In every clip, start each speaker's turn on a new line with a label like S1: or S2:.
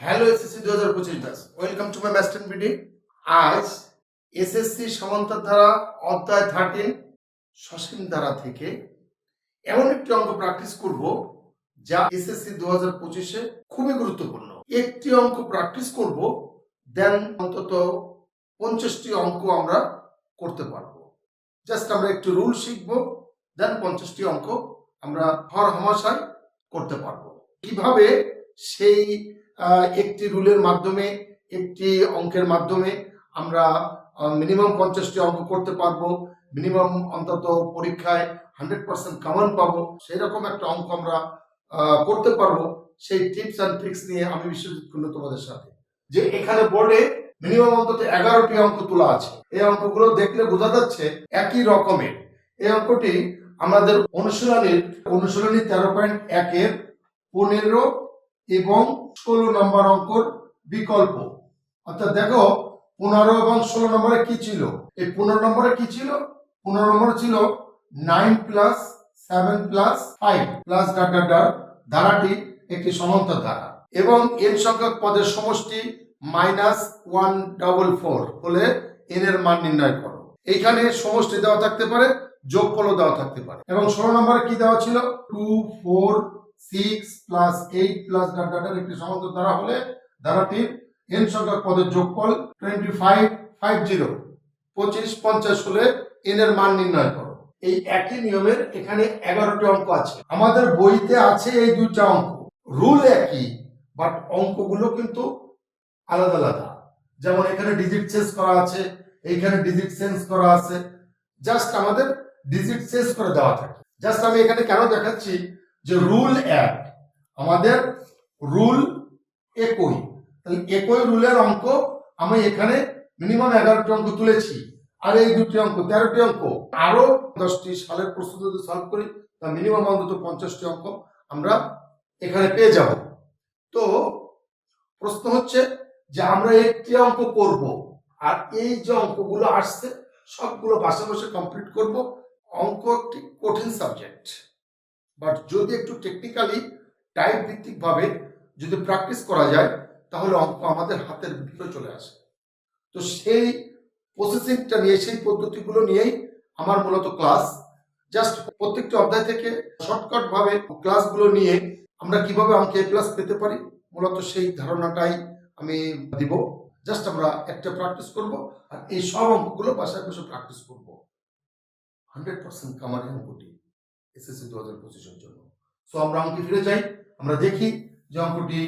S1: Hello SSC দু হাজার পঁচিশ batch welcome to my master BD আজ এসএসসি সমান্তর ধারা অধ্যায় থার্টিন সসীম ধারা থেকে এমন একটি অঙ্ক প্র্যাকটিস করব যা এসএসসি দু হাজার পঁচিশে খুবই গুরুত্বপূর্ণ। একটি অঙ্ক প্র্যাকটিস করব দেন অন্তত পঞ্চাশটি অঙ্ক আমরা করতে পারব। জাস্ট আমরা একটু রুল শিখব দেন পঞ্চাশটি অঙ্ক আমরা হর হামাশায় করতে পারব। কীভাবে সেই একটি রুলের মাধ্যমে, একটি অঙ্কের মাধ্যমে আমরা মিনিমাম পঞ্চাশটি অঙ্ক করতে পারব। মিনিমাম অন্তত পরীক্ষায় হান্ড্রেড পার্সেন্ট কমন পাবো। সেই রকম একটা অঙ্ক আমরা করতে পারব। সেই টিপস অ্যান্ড ট্রিক্স নিয়ে আমি বিশ্বজিৎ কুন্ডু তোমাদের সাথে। যে এখানে বোর্ডে মিনিমাম অন্তত এগারোটি অঙ্ক তোলা আছে। এই অঙ্কগুলো দেখলে বোঝা যাচ্ছে একই রকমের। এই অঙ্কটি আমাদের অনুশীলনীর, অনুশীলনী তেরো পয়েন্ট একের পনেরো এবং ষোলো নম্বর অঙ্কর বিকল্প। অর্থাৎ দেখো, পনেরো এবং ষোলো নম্বরে কি ছিল? এই পনেরো নম্বরে কি ছিল? পনেরো নম্বরে ছিল nine plus seven plus five plus dot ধারাটি একটি সমান্তর ধারা। এবং এন সংখ্যক পদের সমষ্টি মাইনাস ওয়ান ডাবল ফোর হলে এন এর মান নির্ণয় করো। এইখানে সমষ্টি দেওয়া থাকতে পারে, যোগফলও দেওয়া থাকতে পারে। এবং ষোলো নম্বরে কি দেওয়া ছিল? Two four twenty five five zero পঁচিশ, পঞ্চাশ হলে মান নির্ণয় করো। এই একই নিয়মের এখানে অঙ্ক আছে। আমাদের বইতে আছে এই দুইটা অঙ্ক। রুল একই, বাট অঙ্কগুলো কিন্তু আলাদা আলাদা। যেমন এখানে ডিজিট চেঞ্জ করা আছে, এইখানে ডিজিট চেঞ্জ করা আছে। জাস্ট আমাদের ডিজিট চেঞ্জ করে দেওয়া থাকে। জাস্ট আমি এখানে কেন দেখাচ্ছি? যে রুল এক, আমাদের রুল একই। তাহলে একই রুলের অঙ্ক আমি এখানে মিনিমাম এগারোটি অঙ্ক তুলেছি, আর এই দুটি অঙ্ক, তেরোটি অঙ্ক আরও দশটি সালের প্রশ্ন যদি সলভ করি তা মিনিমাম অন্তত পঞ্চাশটি অঙ্ক, আমরা এখানে পেয়ে যাব। তো প্রশ্ন হচ্ছে যে আমরা একটি অঙ্ক করব, আর এই যে অঙ্কগুলো আসছে, সবগুলো বাসা বসে কমপ্লিট করব, অঙ্ক একটি কঠিন সাবজেক্ট বাট যদি একটু টেকনিক্যালি টাইপ ভিত্তিক ভাবে যদি প্র্যাকটিস করা যায়, তাহলে অঙ্ক আমাদের হাতের ভিতরে চলে আসে। তো সেই প্রসেসিংটা নিয়ে, সেই পদ্ধতিগুলো নিয়েই আমার মূলত ক্লাস জাস্ট প্রত্যেকটি অধ্যায় থেকে শর্টকাট ভাবে ক্লাসগুলো নিয়ে আমরা কীভাবে অঙ্কে প্লাস পেতে পারি, মূলত সেই ধারণাটাই আমি দিব। জাস্ট আমরা একটা প্র্যাকটিস করব, আর এই সব অঙ্কগুলো বাসায় বসে প্র্যাকটিস করব। হান্ড্রেড পার্সেন্ট কামারি অঙ্কটি এসএসসি দু হাজার পঁচিশের জন্য। সো আমরা অঙ্কে ফিরে যাই, আমরা দেখি যে অঙ্কটি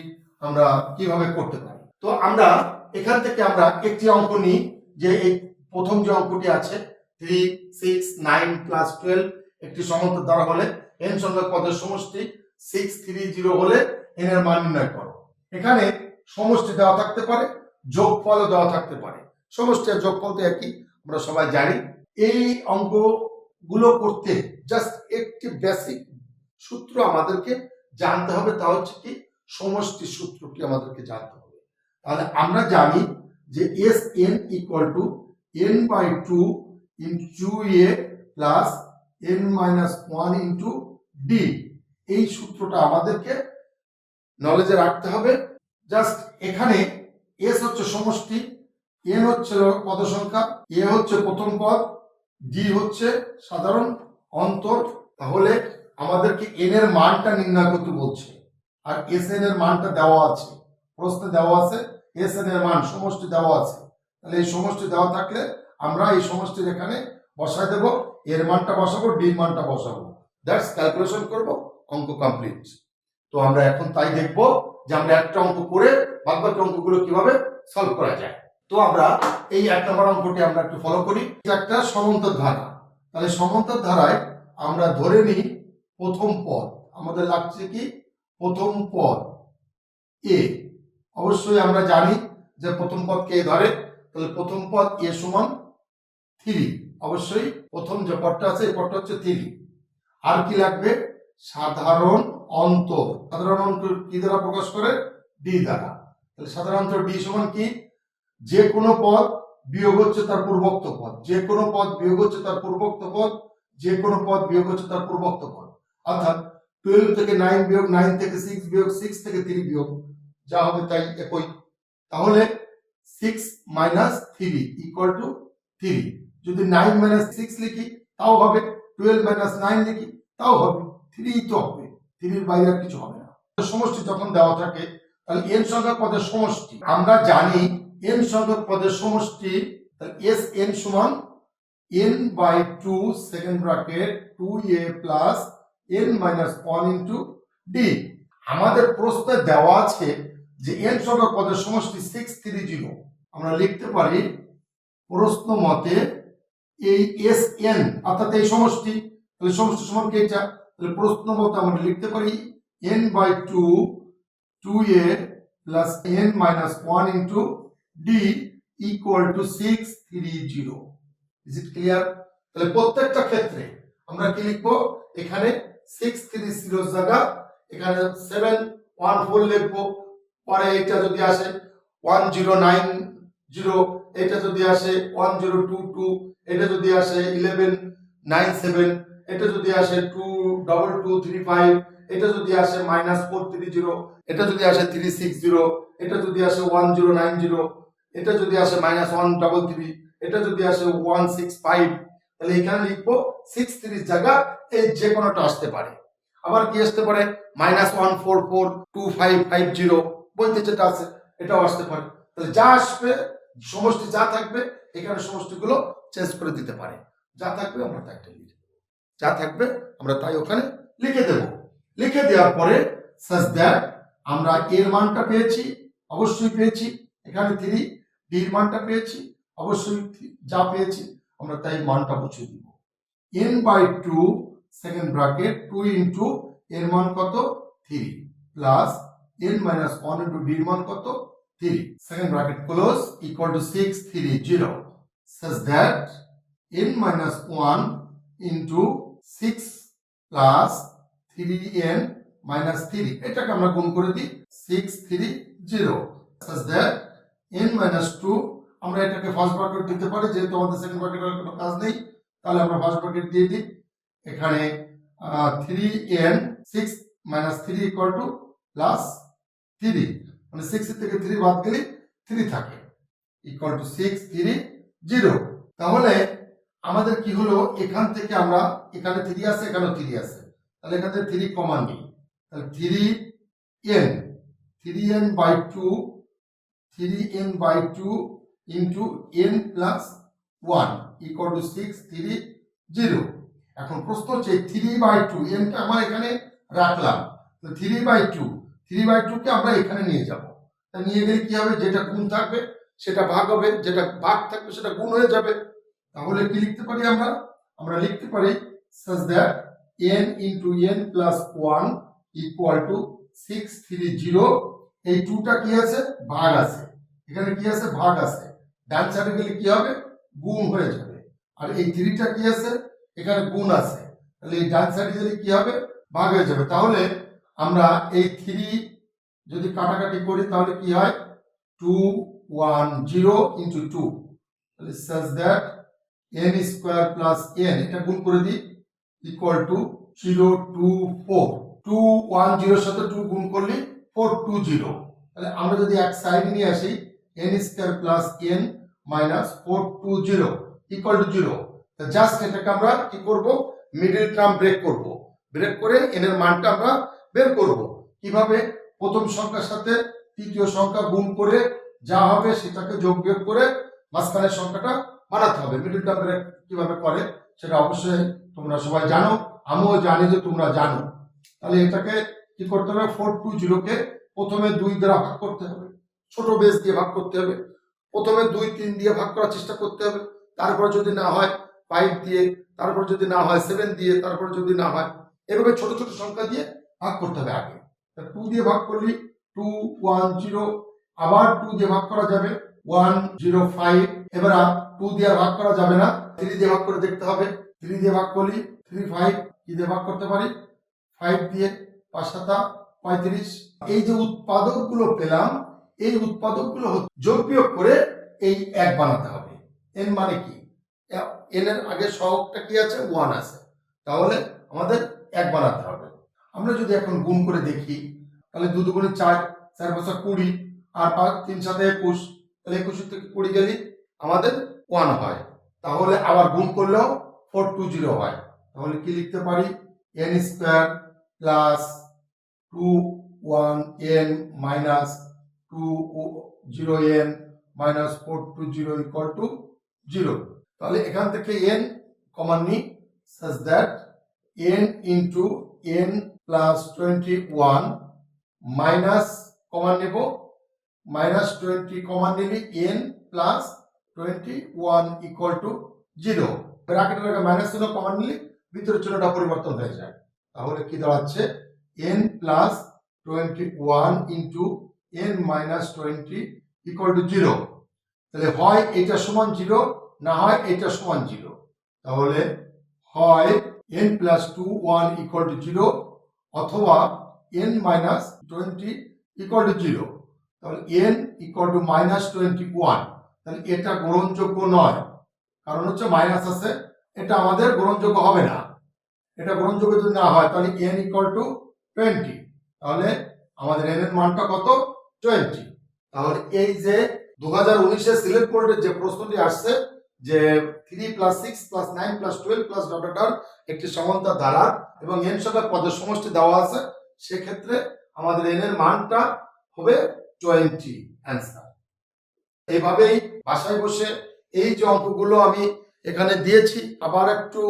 S1: আমরা কীভাবে করতে পারি। তো আমরা এখান থেকে আমরা একটি অঙ্ক নিই, যে এই প্রথম যে অঙ্কটি আছে three six nine plus twelve একটি সমান্তর দ্বারা হলে এন সংখ্যক পদের সমষ্টি সিক্স থ্রি জিরো হলে এন এর মান নির্ণয় করো। এখানে সমষ্টি দেওয়া থাকতে পারে, যোগফলও দেওয়া থাকতে পারে। সমষ্টি আর যোগফল তো একই, আমরা সবাই জানি। এই অঙ্কগুলো করতে জাস্ট একটি বেসিক সূত্র আমাদেরকে জানতে হবে, তা হচ্ছে কি সমষ্টি সূত্রটি আমাদেরকে জানতে হবে। তাহলে আমরা জানি যে S N equal to N by two into A plus N minus one into D এই সূত্রটা আমাদেরকে নলেজে রাখতে হবে। জাস্ট এখানে এস হচ্ছে সমষ্টি এন হচ্ছে পদ সংখ্যা এ হচ্ছে প্রথম পদ ডি হচ্ছে সাধারণ অন্তর, তাহলে আমাদেরকে এন এর মানটা নির্ণয় করতে বলছে। আর এস এন এর মানটা দেওয়া আছে। প্রশ্নে দেওয়া আছে এস এন এর মান সমষ্টি দেওয়া আছে। তাহলে এই সমষ্টি দেওয়া থাকলে আমরা এই সমষ্টির এখানে বসাই দেব, এর মানটা বসাবো ডির মানটা বসাবো। দ্যাটস ক্যালকুলেশন করব, অঙ্ক কমপ্লিট তো আমরা এখন তাই দেখব যে আমরা একটা অঙ্ক করে বাদ বাকি অঙ্কগুলো কীভাবে সলভ করা যায়। তো আমরা এই এক নম্বর অঙ্কটি আমরা একটু ফলো করি। একটা সমান্তর ধারা তাহলে সমান্তর ধারায় আমরা ধরে নিই প্রথম পদ। আমাদের লাগছে কি? প্রথম পদ এ অবশ্যই আমরা জানি যে প্রথম পদ কে ধরে? তাহলে প্রথম পদ এ সমান থ্রি অবশ্যই প্রথম যে পদটা আছে, এই পদটা হচ্ছে থ্রি আর কি লাগবে? সাধারণ অন্তর। সাধারণ অন্তর কি দ্বারা প্রকাশ করে? ডি দ্বারা। তাহলে সাধারণ অন্তর ডি সমান কি? যে কোনো পদ বিয়োগ হচ্ছে তার পূর্বোক্ত পদ। যে কোনো পদ বিয়োগ হচ্ছে তার পূর্বোক্ত পদ যে কোনো পদ বিয়োগ হচ্ছে তার পূর্বোক্ত পদ। অর্থাৎ টুয়েলভ থেকে নাইন বিয়োগ নাইন থেকে সিক্স বিয়োগ সিক্স থেকে থ্রি বিয়োগ, যা হবে তাই একই। তাহলে six minus three equal to three যদি নাইন মাইনাস সিক্স লিখি, তাও হবে। টুয়েলভ মাইনাস নাইন লিখি, তাও হবে। থ্রি তো হবে। থ্রির বাইরে আর কিছু হবে না। সমষ্টি যখন দেওয়া থাকে, তাহলে এন সংখ্যক পদের সমষ্টি। আমরা জানি এন সংখ্যক পদের সমষ্টি এস এন সমান N by two second bracket two A plus N minus one into D আমাদের প্রশ্নে দেওয়া আছে যে এন সংখ্যক পদের সমষ্টি সিক্স থ্রি জিরো আমরা লিখতে পারি প্রশ্ন মতে এই এস এন অর্থাৎ এই সমষ্টি, তাহলে সমষ্টি সমান কে এটা? তাহলে প্রশ্ন মতে আমরা লিখতে পারি N by two two A plus N minus one into D equal to six three zero it clear তাহলে প্রত্যেকটা ক্ষেত্রে আমরা কি লিখব? এখানে সিক্স থ্রি জিরো জায়গা, এখানে সেভেন ওয়ান ফোর লিখব। পরে এটা যদি আসে ওয়ান জিরো নাইন জিরো এটা যদি আসে ওয়ান জিরো টু টু এটা যদি আসে ইলেভেন নাইন সেভেন এটা যদি আসে two double two three five এটা যদি আসে মাইনাস ফোর থ্রি জিরো এটা যদি আসে থ্রি সিক্স জিরো এটা যদি আসে ওয়ান জিরো নাইন জিরো এটা যদি আসে মাইনাস ওয়ান ডবল থ্রি এটা যদি আসে ওয়ান সিক্স ফাইভ তাহলে এখানে লিখব সিক্স থ্রির জায়গা এই যে কোনোটা আসতে পারে। আবার কি আসতে পারে? Minus one four four two five five zero বলতে যেটা আছে, এটাও আসতে পারে। তাহলে যা আসবে, সমষ্টি যা থাকবে, এখানে সমষ্টিগুলো চেঞ্জ করে দিতে পারে। যা থাকবে আমরা তাই লিখে দেবো যা থাকবে আমরা তাই ওখানে লিখে দেব। লিখে দেওয়ার পরে সাজ দ্যাট আমরা এর মানটা পেয়েছি, অবশ্যই পেয়েছি। এখানে থ্রি ডির মানটা পেয়েছি, অবশ্যই থ্রি- যা পেয়েছি, আমরা তাই মানটা বসিয়ে দিব। N by two second bracket two into এর মান কত? Three plus N minus one into ডির মান কত? Three second bracket close equal to six three zero such that N minus one into six plus three N minus three এটাকে আমরা গুণ করে দিই 6 3 0 says that n minus 2 আমরা এটাকে ফার্স্ট ব্র্যাকেট দিতে পারি, যেহেতু আমাদের সেকেন্ড ব্র্যাকেটের কোনো কাজ নেই, তাহলে আমরা ফার্স্ট ব্র্যাকেট দিয়ে দিই। এখানে three N six minus three equal to plus three মানে সিক্স থেকে থ্রি বাদ গেলে থ্রি থাকে। Equal to six three zero তাহলে আমাদের কি হলো? এখান থেকে আমরা, এখানে থ্রি আছে, এখানেও থ্রি আছে। তাহলে এখান থেকে থ্রি কমান নিই। তাহলে three N three N by two three N by two into N plus one equal to six three zero এখন প্রশ্ন হচ্ছে থ্রি বাই টু এনটা আমার এখানে রাখলাম। Three by two three by টুকে আমরা এখানে নিয়ে যাব। তা নিয়ে গেলে কি হবে? যেটা গুণ থাকবে, সেটা ভাগ হবে। যেটা ভাগ থাকবে, সেটা গুণ হয়ে যাবে। তাহলে কি লিখতে পারি আমরা? আমরা লিখতে পারি such that n plus one equal to six three zero এই টুটা কি আছে? ভাগ আছে। এখানে কি আছে? ভাগ আছে। ডান সাইডে গেলে কি হবে? গুণ হয়ে যাবে। আর এই থ্রিটা কি আছে? এখানে গুণ আছে। তাহলে এই ডান সাইডে গেলে কি হবে? ভাগ হয়ে যাবে। তাহলে আমরা এই থ্রি যদি কাটাকাটি করি, তাহলে কি হয়? Two one zero into two তাহলে such that N square plus N এটা গুণ করে দিই equal to zero two four two one জিরোর সাথে টু গুণ করলে ফোর টু জিরো তাহলে আমরা যদি এক সাইড নিয়ে আসি N square plus N minus four two zero equal to zero just এটাকে আমরা কি করব? মিডিল টার্ম ব্রেক করব। ব্রেক করে এন এর মানটা আমরা বের করব। কীভাবে? প্রথম সংখ্যার সাথে তৃতীয় সংখ্যা গুণ করে যা হবে সেটাকে যোগ বিয়োগ করে মাঝখানের সংখ্যাটা বানাতে হবে। মিডিল টার্ম ব্রেক কীভাবে করে সেটা অবশ্যই তোমরা সবাই জানো। আমিও জানি যে তোমরা জানো। তাহলে এটাকে কি করতে হবে? ফোর টু জিরোকে প্রথমে দুই দ্বারা ভাগ করতে হবে। ছোট বেস দিয়ে ভাগ করতে হবে। প্রথমে দুই, তিন দিয়ে ভাগ করার চেষ্টা করতে হবে। তারপর যদি না হয় ফাইভ দিয়ে, তারপর যদি না হয় সেভেন দিয়ে, তারপর যদি না হয়, এভাবে ছোট ছোট সংখ্যা দিয়ে ভাগ করতে হবে আগে। টু দিয়ে ভাগ করলি টু ওয়ান জিরো আবার টু দিয়ে ভাগ করা যাবে ওয়ান জিরো ফাইভ এবার টু দিয়ে ভাগ করা যাবে না। থ্রি দিয়ে ভাগ করে দেখতে হবে। থ্রি দিয়ে ভাগ করলি থ্রি ফাইভ কি দিয়ে ভাগ করতে পারি? ফাইভ দিয়ে পাঁচ পঁয়ত্রিশ। এই যে উৎপাদকগুলো পেলাম, এই উৎপাদকগুলো যোগ বিয়োগ করে এই এক বানাতে হবে। এন মানে কি? এন এর আগে সহগটা কি আছে? ওয়ান আছে। তাহলে আমাদের এক বানাতে হবে। আমরা যদি এখন গুণ করে দেখি, তাহলে দু দুগুণে চার চার বছর কুড়ি, আর পাঁচ, তিন সাথে একুশ, তাহলে একুশ থেকে কুড়ি গেলি আমাদের ওয়ান হয়। তাহলে আবার গুণ করলেও ফোর টু জিরো হয়। তাহলে কি লিখতে পারি? N square plus two one N minus two zero N minus four two zero equal to zero তাহলে এখান থেকে এন কমান নি such that n into n plus 21 minus কমান নেব মাইনাস টোয়েন্টি কমান নিলি n plus twenty one equal to zero ব্র্যাকেটের আগে মাইনাস চিহ্ন কমান নিলি ভিতরে চিহ্নটা পরিবর্তন হয়ে যায়। তাহলে কি দাঁড়াচ্ছে? N plus twenty one into N minus twenty equal to zero তাহলে হয় এটা সমান জিরো না হয় এটা সমান জিরো তাহলে হয় N plus two one equal to zero অথবা N minus twenty equal to zero তাহলে N equal to minus twenty one তাহলে এটা গ্রহণযোগ্য নয়। কারণ হচ্ছে মাইনাস আছে। এটা আমাদের গ্রহণযোগ্য হবে না। এটা গ্রহণযোগ্য যদি না হয়, তাহলে এন ইকুয়াল টু টোয়েন্টি তাহলে আমাদের এন এর মানটা কত? টোয়েন্টি তাহলে এই যে দু হাজার উনিশের সিলেক্ট বোর্ডের যে প্রশ্নটি আসছে, যে three plus six plus nine plus twelve plus ডটাটার একটি সমান্তর ধারা এবং এন সংখ্যক পদের সমষ্টি দেওয়া আছে, সেক্ষেত্রে আমাদের এন এর মানটা হবে টোয়েন্টি অ্যান্সার এইভাবেই বাসায় বসে এই যে অঙ্কগুলো আমি এখানে দিয়েছি, আবার একটু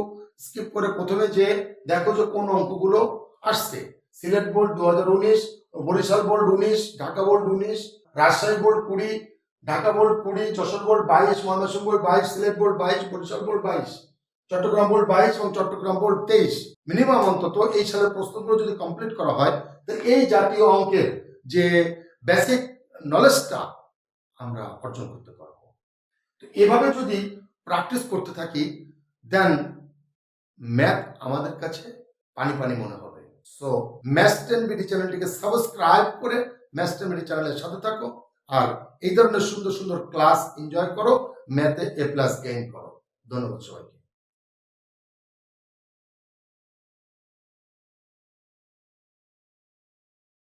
S1: স্কিপ করে প্রথমে যে দেখো যে কোন অঙ্কগুলো আসছে। সিলেট বোর্ড দু হাজার উনিশ, বরিশাল বোর্ড উনিশ, ঢাকা বোর্ড উনিশ, রাজশাহী বোর্ড কুড়ি, ঢাকা বোর্ড কুড়ি, যশোর বোর্ড বাইশ, ময়মনসিংহ বোর্ড বাইশ, সিলেট বোর্ড বাইশ, বরিশাল বোর্ড বাইশ, চট্টগ্রাম বোর্ড বাইশ এবং চট্টগ্রাম বোর্ড তেইশ। মিনিমাম অন্তত এই সালের প্রশ্নগুলো যদি কমপ্লিট করা হয়, তাহলে এই জাতীয় অঙ্কের যে বেসিক নলেজটা আমরা অর্জন করতে পারব। তো এভাবে যদি প্র্যাকটিস করতে থাকি দেন ম্যাথ আমাদের কাছে পানি পানি মনে হবে। সো ম্যাথ টেন বিডি চ্যানেলটিকে সাবস্ক্রাইব করে ম্যাথ টেন বিডি চ্যানেলের সাথে থাকো আর এই ধরনের সুন্দর সুন্দর ক্লাস এনজয় করো ম্যাথে এ প্লাস গেইন করো। ধন্যবাদ সবাইকে।